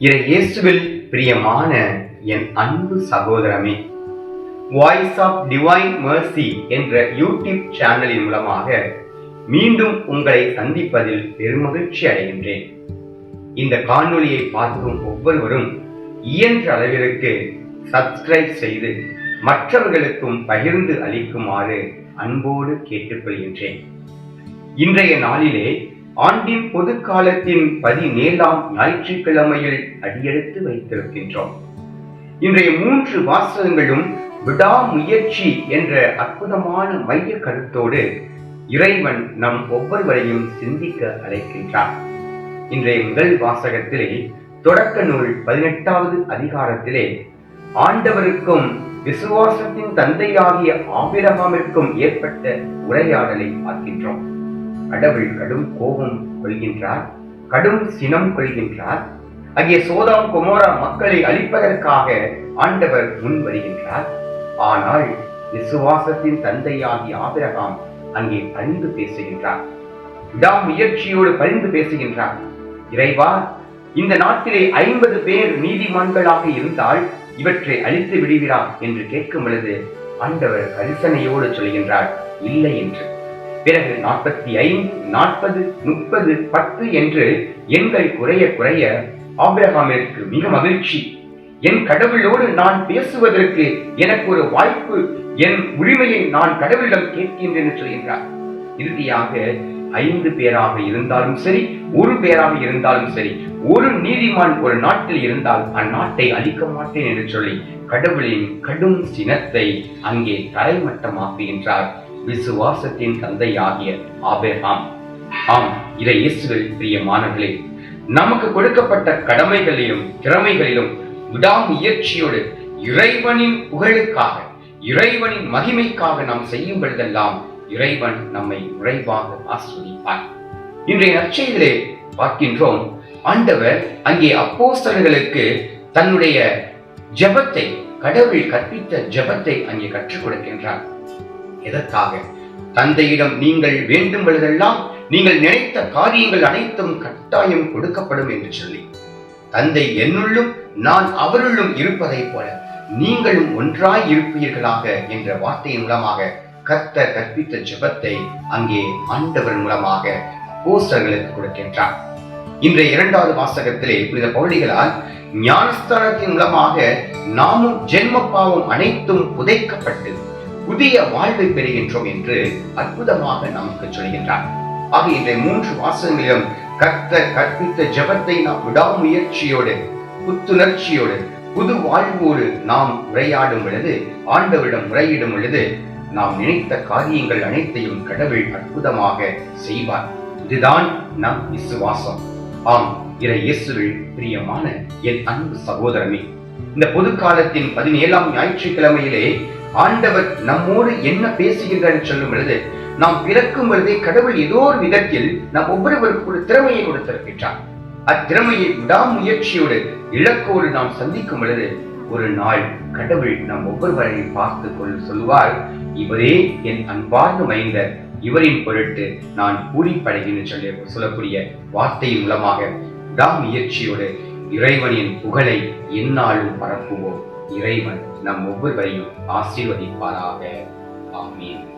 இறை இயேசுவில் பிரியமான என் அன்பு சகோதரமே வாய்ஸ் ஆஃப் டிவைன் மர்சி என்ற யூடியூப் சேனலின் மூலமாக மீண்டும் உங்களை சந்திப்பதில் பெருமகிழ்ச்சி அடைகின்றேன். இந்த காணொலியை பார்க்கும் ஒவ்வொருவரும் இயன்ற அளவிற்கு சப்ஸ்கிரைப் செய்து மற்றவர்களுக்கும் பகிர்ந்து அளிக்குமாறு அன்போடு கேட்டுக்கொள்கின்றேன். இன்றைய நாளிலே ஆண்டின் பொது காலத்தின் பதினேழாம் ஞாயிற்றுக்கிழமையில் அடியெடுத்து வைத்திருக்கின்றோம். இன்றைய மூன்று வாசகங்களும் விடாமுயற்சி என்ற அற்புதமான மைய கருத்தோடு இறைவன் நம் ஒவ்வொருவரையும் சிந்திக்க அழைக்கின்றார். இன்றைய முதல் வாசகத்திலே தொடக்க நூல் பதினெட்டாவது அதிகாரத்திலே ஆண்டவருக்கும் விசுவாசத்தின் தந்தையாகிய ஆபிரகாமிற்கும் ஏற்பட்ட உரையாடலை பார்க்கின்றோம். கடவுள் கடும் கோபம் கொள்கின்றார் கடும் சினம் கொள்கின்றார். அங்கே சோதாம் குமோரா மக்களை அழிப்பதற்காக ஆண்டவர் முன் வருகின்றார். ஆனால் விசுவாசத்தின் தந்தையாகிய ஆபிரகாம் அங்கே பரிந்து பேசுகின்றார். விடாமுயற்சியோடு பரிந்து பேசுகின்றார். இறைவா இந்த நாட்டிலே ஐம்பது பேர் நீதிமான்களாக இருந்தால் இவற்றை அழித்து விடுகிறார் என்று கேட்கும் பொழுது ஆண்டவர் கரிசனையோடு சொல்கின்றார் இல்லை என்று. பிறகு நாற்பத்தி ஐந்து நாற்பது முப்பது பத்து என்று எண்கள் குறைய குறைய ஆபிரகாமிற்கு மிக மகிழ்ச்சி. என் கடவுளோடு நான் பேசுவதற்கு எனக்கு ஒரு வாய்ப்பு என் உரிமையை நான் கடவுளிடம் கேட்கின்றேன் என்று சொல்கின்றார். இறுதியாக ஐந்து பேராக இருந்தாலும் சரி ஒரு பேராக இருந்தாலும் சரி ஒரு நீதிமான் ஒரு நாட்டில் இருந்தால் அந்நாட்டை அழிக்க மாட்டேன் என்று சொல்லி கடவுளின் கடும் சினத்தை அங்கே தரைமட்டமாக்குகின்றார். விசுவாசத்தின் தந்தையாகிய ஆபேகாம். ஆம் இதை இயேசுவில் பிரியமானவர்களே நமக்கு கொடுக்கப்பட்ட கடமைகளிலும் திறமைகளிலும் விடாமுயற்சியோடு இறைவனின் புகழுக்காக இறைவனின் மகிமைக்காக நாம் செய்யும் பொழுதெல்லாம் இறைவன் நம்மை விரைவாக ஆஸ்வதிப்பார் இன்றைய நற்செய்திலே பார்க்கின்றோம் ஆண்டவர் அங்கே அப்போஸ்தலர்களுக்கு தன்னுடைய ஜெபத்தை கடவுள் கற்பித்த ஜெபத்தை அங்கே கற்றுக் கொடுக்கின்றார். எதற்காக? தந்தையிடம் நீங்கள் வேண்டும் பொழுதெல்லாம் நீங்கள் நினைத்த காரியங்கள் அனைத்தும் கட்டாயம் கொடுக்கப்படும் என்று சொல்லி தந்தை என்னுள்ளும் நான் அவருள்ளும் இருப்பதைப் போல நீங்களும் ஒன்றாய் இருப்பீர்களாக என்ற வார்த்தையின் மூலமாக கர்த்த கற்பித்த ஜெபத்தை அங்கே ஆண்டவர் மூலமாக போஸ்டர்களுக்கு கொடுக்கின்றார். இன்றைய இரண்டாவது வாசகத்திலே புனித பவுலிகளால் ஞானஸ்தானத்தின் மூலமாக நாமும் ஜென்ம பாவம் அனைத்தும் புதைக்கப்பட்டு புதிய வாழ்வை பெறுகின்றோம் என்று அற்புதமாக நமக்கு சொல்கின்றார். ஆக இன்றைய மூன்று வாசங்களிலும் கர்த்த கற்பித்த ஜெபத்தை நாம் விடாமுயற்சியோடு புத்துணர்ச்சியோடு புது வாழ்வோடு நாம் உரையாடும் பொழுது ஆண்டவரிடம் முறையிடும் பொழுது நாம் நினைத்த காரியங்கள் அனைத்தையும் கடவுள் அற்புதமாக செய்வார். இதுதான் நம் விசுவாசம். ஆம் இறை இயேசுவில் பிரியமான என் அன்பு சகோதரமே இந்த பொது காலத்தின் பதினேழாம் ஞாயிற்றுக்கிழமையிலே ஆண்டவர் நம்மோடு என்ன பேசுகின்றார் என்று சொல்லும் பொழுது நாம் பிறக்கும் பொழுதே கடவுள் ஏதோ ஒரு விதத்தில் நம் ஒவ்வொருவருக்கு ஒரு திறமையை கொடுத்திருக்கின்றார். அத்திறமையை விடாமுயற்சியோடு இலக்கோடு நாம் சந்திக்கும் பொழுது ஒரு நாள் கடவுள் நம் ஒவ்வொருவரையும் பார்த்து கொள் சொல்லுவார் இவரே என் அன்பார்ந்த மைந்தர் இவரின் பொருட்டு நான் பூரிப்படைகின்ற சொல்லி சொல்லக்கூடிய வார்த்தையின் மூலமாக விடாமுயற்சியோடு இறைவனின் புகழை எந்நாளும் பரப்புவோம். இறைவன் நம் ஒவ்வொருவரையும் ஆசீர்வதிப்பாராக. ஆமீன்.